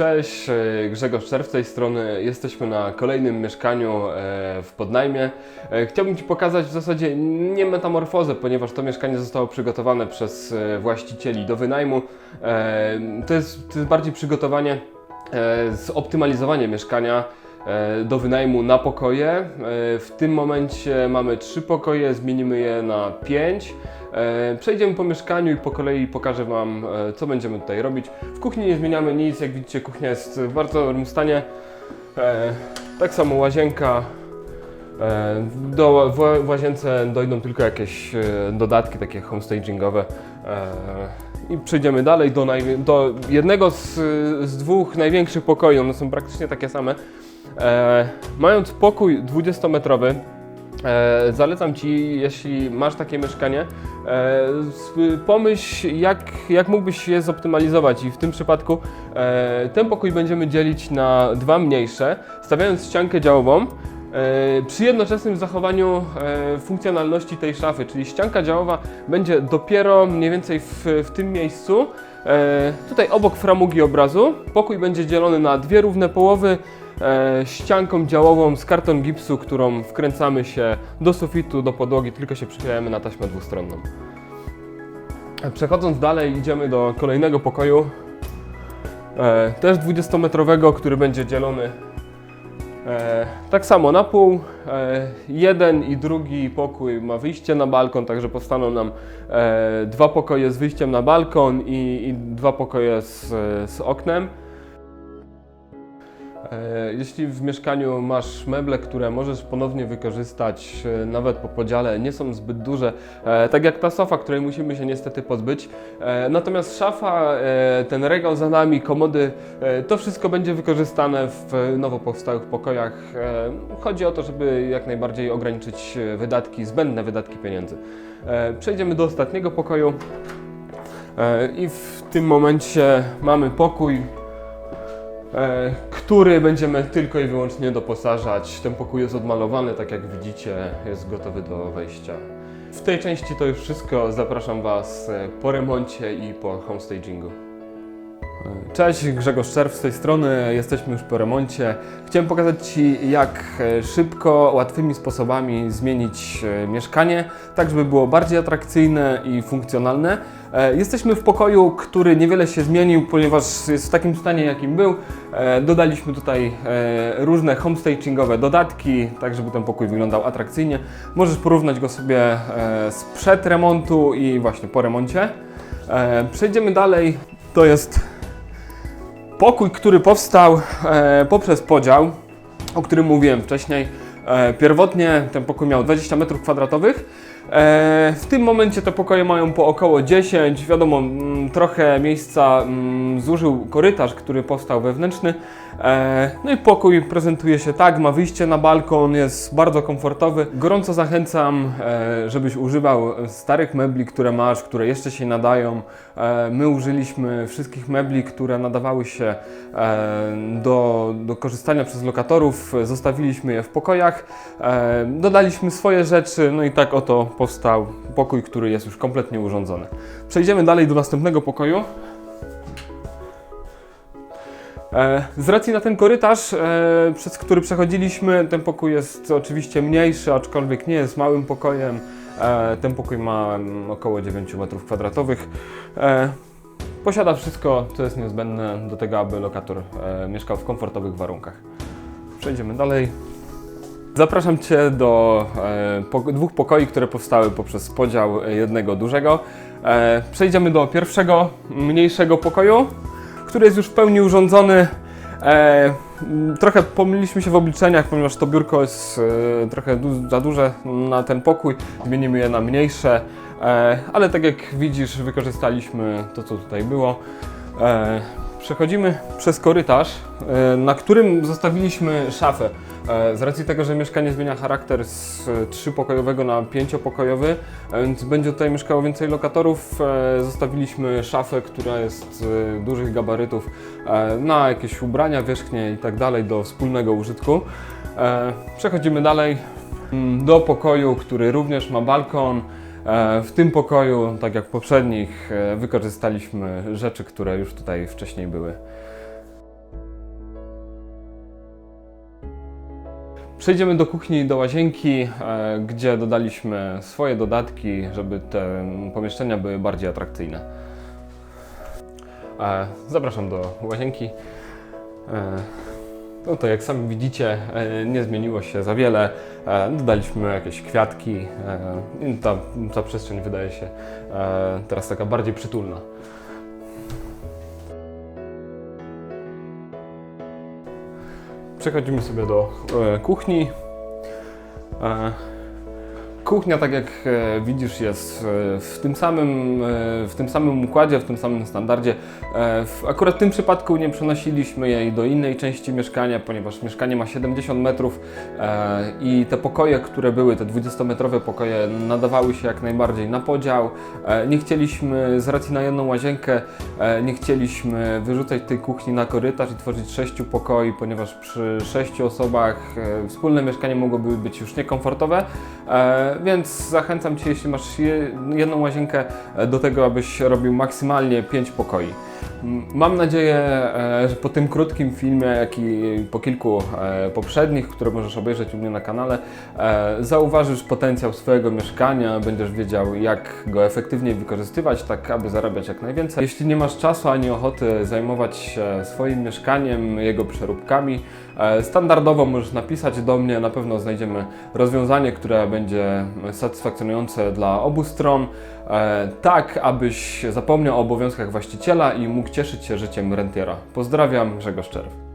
Cześć, e, Grzegorz Czerw z tej strony. Jesteśmy na kolejnym mieszkaniu e, w Podnajmie. E, Chciałbym Ci pokazać w zasadzie nie metamorfozę, ponieważ to mieszkanie zostało przygotowane przez właścicieli do wynajmu. To jest, to jest bardziej przygotowanie, zoptymalizowanie mieszkania do wynajmu na pokoje. W tym momencie mamy trzy pokoje, zmienimy je na pięć. E, Przejdziemy po mieszkaniu i po kolei pokażę Wam, e, co będziemy tutaj robić. W kuchni nie zmieniamy nic, jak widzicie, kuchnia jest w bardzo dobrym stanie. E, Tak samo łazienka. Do, w łazience dojdą tylko jakieś dodatki, takie homestagingowe. I przejdziemy dalej do, do jednego z, z dwóch największych pokoi. One są praktycznie takie same. Mając pokój 20-metrowy, E, zalecam Ci, jeśli masz takie mieszkanie, e, pomyśl, jak, jak mógłbyś je zoptymalizować. I w tym przypadku e, ten pokój będziemy dzielić na dwa mniejsze, stawiając ściankę działową. E, przy jednoczesnym zachowaniu e, funkcjonalności tej szafy, czyli ścianka działowa będzie dopiero mniej więcej w, w tym miejscu, e, tutaj obok framugi obrazu. Pokój będzie dzielony na dwie równe połowy, ścianką działową z karton gipsu, którą wkręcamy się do sufitu, do podłogi, tylko się przyklejamy na taśmę dwustronną. E, Przechodząc dalej, idziemy do kolejnego pokoju, e, też 20-metrowego, który będzie dzielony e, tak samo na pół. E, jeden i drugi pokój ma wyjście na balkon, także powstaną nam e, dwa pokoje z wyjściem na balkon i, i dwa pokoje z, z oknem. E, Jeśli w mieszkaniu masz meble, które możesz ponownie wykorzystać, e, nawet po podziale, nie są zbyt duże, e, tak jak ta sofa, której musimy się niestety pozbyć. Natomiast szafa, ten regał za nami, komody, to wszystko będzie wykorzystane w nowo powstałych pokojach. Chodzi o to, żeby jak najbardziej ograniczyć wydatki, zbędne wydatki pieniędzy. Przejdziemy do ostatniego pokoju. I w tym momencie mamy pokój, który będziemy tylko i wyłącznie doposażać. Ten pokój jest odmalowany, tak jak widzicie, jest gotowy do wejścia. W tej części to już wszystko. Zapraszam Was e, po remoncie i po homestagingu. Cześć, Grzegorz Czerw z tej strony, jesteśmy już po remoncie. Chciałem pokazać Ci, jak e, szybko, łatwymi sposobami zmienić e, mieszkanie, tak żeby było bardziej atrakcyjne i funkcjonalne. E, Jesteśmy w pokoju, który niewiele się zmienił, ponieważ jest w takim stanie, jakim był. E, Dodaliśmy tutaj e, różne homestagingowe dodatki, tak żeby ten pokój wyglądał atrakcyjnie. Możesz porównać go sobie sprzed remontu i właśnie po remoncie. Przejdziemy dalej. To jest Pokój, który powstał poprzez podział, o którym mówiłem wcześniej. Pierwotnie ten pokój miał 20 m2. E, w tym momencie te pokoje mają po około 10. Wiadomo, mm, trochę miejsca mm, zużył korytarz, który powstał wewnętrzny. E, no i pokój prezentuje się tak, ma wyjście na balkon, jest bardzo komfortowy. Gorąco zachęcam, e, żebyś używał starych mebli, które masz, które jeszcze się nadają. E, my użyliśmy wszystkich mebli, które nadawały się e, do, do korzystania przez lokatorów. Zostawiliśmy je w pokojach, e, dodaliśmy swoje rzeczy, no i tak oto powstał pokój, który jest już kompletnie urządzony. Przejdziemy dalej do następnego pokoju. E, Z racji na ten korytarz, e, przez który przechodziliśmy, ten pokój jest oczywiście mniejszy, aczkolwiek nie jest małym pokojem. E, Ten pokój ma mm, około 9 m2. E, Posiada wszystko, co jest niezbędne do tego, aby lokator mieszkał w komfortowych warunkach. Przejdziemy dalej. Zapraszam Cię do e, po, dwóch pokoi, które powstały poprzez podział jednego dużego. E, przejdziemy do pierwszego, mniejszego pokoju, który jest już w pełni urządzony. E, trochę pomyliliśmy się w obliczeniach, ponieważ to biurko jest e, trochę du- za duże na ten pokój. Zmienimy je na mniejsze, e, ale tak jak widzisz, wykorzystaliśmy to, co tutaj było. E, Przechodzimy przez korytarz, e, na którym zostawiliśmy szafę. E, Z racji tego, że mieszkanie zmienia charakter z e, trzypokojowego na pięciopokojowy, więc będzie tutaj mieszkało więcej lokatorów, zostawiliśmy szafę, która jest dużych gabarytów na jakieś ubrania, wierzchnie i tak dalej do wspólnego użytku. Przechodzimy dalej mm, do pokoju, który również ma balkon. E, w tym pokoju, tak jak w poprzednich, e, wykorzystaliśmy rzeczy, które już tutaj wcześniej były. Przejdziemy do kuchni i do łazienki, e, gdzie dodaliśmy swoje dodatki, żeby te pomieszczenia były bardziej atrakcyjne. Zapraszam do łazienki. No to jak sami widzicie, e, nie zmieniło się za wiele. E, Dodaliśmy jakieś kwiatki e, ta, ta przestrzeń wydaje się teraz taka bardziej przytulna. Przechodzimy sobie do kuchni. Kuchnia, tak jak e, widzisz, jest e, w tym, samym, e, w tym samym układzie, w tym samym standardzie. Akurat w tym przypadku nie przenosiliśmy jej do innej części mieszkania, ponieważ mieszkanie ma 70 metrów i te pokoje, które były, te 20-metrowe pokoje, nadawały się jak najbardziej na podział. Nie chcieliśmy, z racji na jedną łazienkę, nie chcieliśmy wyrzucać tej kuchni na korytarz i tworzyć sześciu pokoi, ponieważ przy sześciu osobach wspólne mieszkanie mogłoby być już niekomfortowe. Więc zachęcam Cię, jeśli masz je, jedną łazienkę, e, do tego, abyś robił maksymalnie 5 pokoi. Mam nadzieję, e, że po tym krótkim filmie, jak i po kilku e, poprzednich, które możesz obejrzeć u mnie na kanale, e, zauważysz potencjał swojego mieszkania, będziesz wiedział, jak go efektywniej wykorzystywać, tak aby zarabiać jak najwięcej. Jeśli nie masz czasu ani ochoty zajmować się swoim mieszkaniem, jego przeróbkami, standardowo możesz napisać do mnie, na pewno znajdziemy rozwiązanie, które będzie satysfakcjonujące dla obu stron, tak abyś zapomniał o obowiązkach właściciela i mógł cieszyć się życiem rentiera. Pozdrawiam, Grzegorz Czerw.